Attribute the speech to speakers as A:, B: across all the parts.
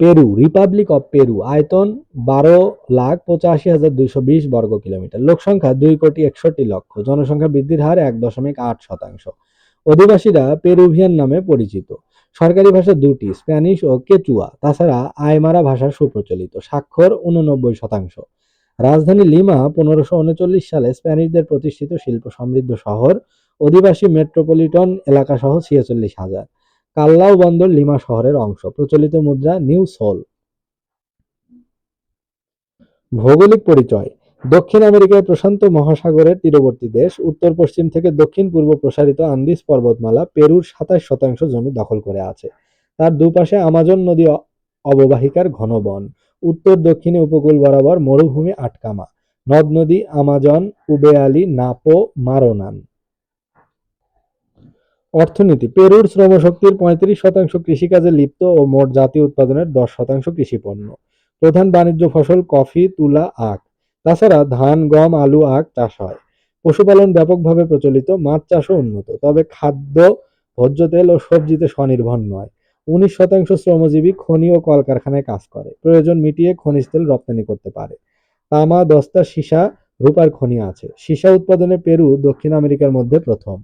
A: Peru Republic of Peru আয়তন বারো লাখ পঁচাশি হাজার দুইশো বিশ বর্গ কিলোমিটার। লোক সংখ্যা দুই কোটি একষট্টি লক্ষ জনসংখ্যা বৃদ্ধির হার এক দশমিক আট শতাংশ। অধিবাসীরা পেরুভিয়ান নামে পরিচিত। সরকারি ভাষা দুটি, স্প্যানিশ ও কেচুয়া। তাছাড়া আয়মারা ভাষা সুপ্রচলিত, স্বাক্ষর উননব্বই শতাংশ। রাজধানী লিমা পনেরোশো উনচল্লিশ সালে স্প্যানিশদের প্রতিষ্ঠিত শিল্প সমৃদ্ধ শহর, অধিবাসী মেট্রোপলিটন এলাকা সহ ছিয়াচল্লিশ হাজার। কাল্লাও বন্দর লিমা শহরের অংশ। প্রচলিত মুদ্রা নিউ সোল। ভৌগোলিক পরিচয়। দক্ষিণ আমেরিকায় প্রশান্ত মহাসাগরের তীরবর্তী দেশ। উত্তর, পশ্চিম থেকে দক্ষিণ পূর্ব প্রসারিত আন্দিস পর্বতমালা পেরুর সাতাশ শতাংশ জমি দখল করে আছে। তার দুপাশে আমাজন নদী অববাহিকার ঘন বন উত্তর, দক্ষিণে উপকূল বরাবর মরুভূমি আটকামা। নদ নদী, আমাজন, উবেয়ালি, নাপো, মারোনান। অর্থনীতি। পেরুর শ্রমশক্তির পঁয়ত্রিশ শতাংশ কৃষিকাজে লিপ্ত ও মোট জাতীয় উৎপাদনের দশ শতাংশ কৃষিপণ্য। প্রধান বাণিজ্য ফসল কফি, তুলা, আখ। তাছাড়া ধান, গম, আলু, আখ চাষ হয়। পশুপালন ব্যাপকভাবে প্রচলিত, মাছ চাষও উন্নত, তবে খাদ্য, ভোজ্য তেল ও সবজিতে স্বনির্ভর নয়। উনিশ শতাংশ শ্রমজীবী খনি ও কলকারখানায় কাজ করে। প্রয়োজন মিটিয়ে খনিজ তেল রপ্তানি করতে পারে। তামা, দস্তা, সীসা, রূপার খনি আছে। সীসা উৎপাদনে পেরু দক্ষিণ আমেরিকার মধ্যে প্রথম।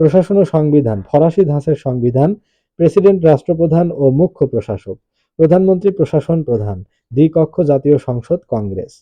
A: প্রশাসন ও সংবিধান, ফরাসি ধাঁচের সংবিধান, প্রেসিডেন্ট, রাষ্ট্রপ্রধান ও মুখ্য প্রশাসক, প্রধানমন্ত্রী প্রশাসন প্রধান, দ্বিকক্ষ জাতীয় সংসদ কংগ্রেস।